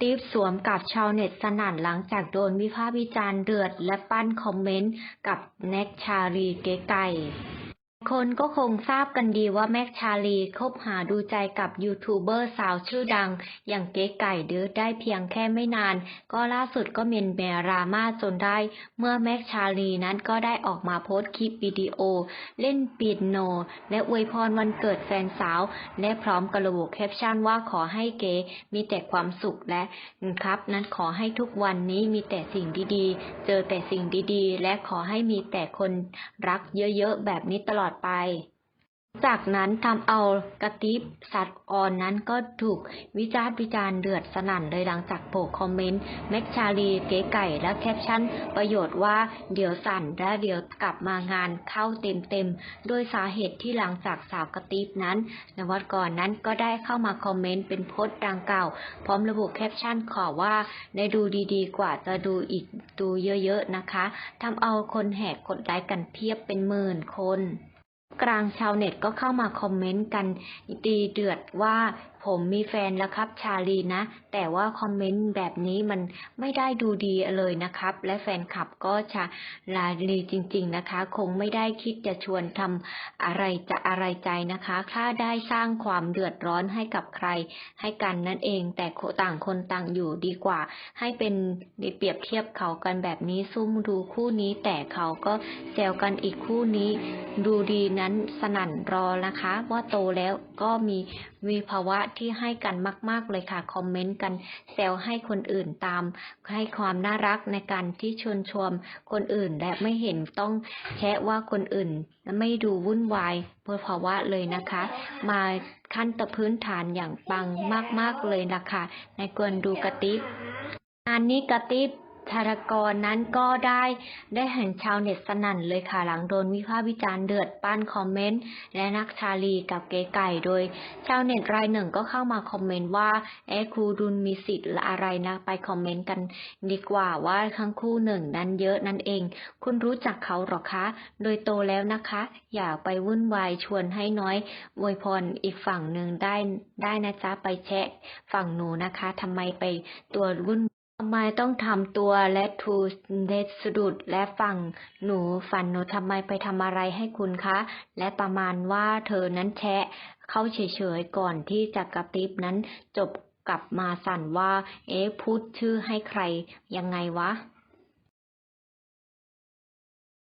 ติ๊บสวมกับชาวเน็ตสนั่นหลังจากโดนวิพากษ์วิจารณ์เดือดและปั้นคอมเมนต์กับแน็กชาลีเก๋ไก่ คนก็คงทราบกันดีว่าแม็กชาลีคบหาดูใจกับยูทูบเบอร์สาวชื่อดัง อย่างเก๋ไก่เดือได้เพียงแค่ไม่นาน ก็ล่าสุดก็เมนแบรามาจนได้ เมื่อแม็กชาลีนั้นก็ได้ออกมาโพสต์คลิปวิดีโอ เล่นปียโน และอวยพรวันเกิดแฟนสาว และพร้อมกระบุแคปชั่นว่าขอให้เก๋มีแต่ความสุขและครับ นั้นขอให้ทุกวันนี้มีแต่สิ่งดีๆ เจอแต่สิ่งดีๆ และขอให้มีแต่คนรักเยอะๆแบบนี้ตลอดไป จากนั้นทำเอากระติบสัตว์อ่อนนั้นก็ถูกวิจารณ์วิจารณ์เดือดสนั่นเลยหลังจากโผล่คอมเมนต์แม็กชาลีเก๋ไก่และแคปชั่นประโยชน์ว่าเดี๋ยวสั่นและเดี๋ยวกลับมางานเข้าเต็มๆโดยสาเหตุที่หลังจากสาวกระติบนั้น นวันก่อนนั้นก็ได้เข้ามาคอมเมนต์เป็นโพสต์ดังกล่าว พร้อมระบุแคปชั่นขอว่าได้ดูดีๆ กว่าจะดูอีกดูเยอะๆนะคะทำเอาคนแหกกดไลค์กันเพียบเป็นหมื่นคน กลางชาวเน็ตก็เข้ามาคอมเมนต์กันตีเดือดว่าผมมีแฟนแล้วครับชาลีนะ แต่ว่าคอมเมนต์แบบนี้มันไม่ได้ดูดีเลยนะครับ และแฟนคลับก็ชาลาลีจริง ๆนะคะ คงไม่ได้คิดจะชวนทำอะไรจะอะไรใจนะคะถ้าได้สร้างความเดือดร้อนให้กับใคร ให้กันนั่นเอง แต่ต่างคนต่างอยู่ดีกว่า ให้เป็นเปรียบเทียบเขากันแบบนี้ซุ่มดูคู่นี้แต่เขาก็แซวกันอีกคู่นี้ดูดีนั้นสนั่นรอนะคะ ว่าโตแล้วก็มีมีภาวะที่ให้กันมาก ๆ เลยค่ะคอมเมนต์กันแซวให้คนอื่นตาม ให้ความน่ารักในการที่ชวนชมคนอื่นและไม่เห็นต้องแคะว่าคนอื่นไม่ดูวุ่นวายเพราะภาวะเลยนะคะ มาขั้นตะพื้นฐานอย่างปังมาก ๆ เลยนะคะในกวนดูกระติบงานนี้กระติบ ธารกรนั้นก็ได้ได้เห็นชาวเน็ตสนั่นเลยค่ะหลังโดนวิพากษ์วิจารณ์เดือดปั้นคอมเมนต์และนักชาลีกับเก๋ไก่โดย ชาวเน็ตรายหนึ่งก็เข้ามาคอมเมนต์ว่าเอ๊ครูดุลมีสิทธิ์อะไรนะไปคอมเมนต์กันดีกว่าว่าทั้งคู่หนึ่งนั้นเยอะนั่นเอง คุณรู้จักเขาหรอคะ โดยโตแล้วนะคะ อย่าไปวุ่นวายชวนให้น้อยอวยพรอีกฝั่งหนึ่งได้ได้นะจ๊ะไปแชะฝั่งหนูนะคะทำไมไปตัววุ่น ทำไมต้องทำตัวและทูเดสะดุดและฝั่งหนูฝันหนูทำไมไปทำอะไรให้คุณคะ และประมาณว่าเธอนั้นแชะ เข้าเฉยๆก่อนที่จะกระติบนั้นจบกลับมาสั่นว่า เอ๊ะพูดชื่อให้ใครยังไงวะ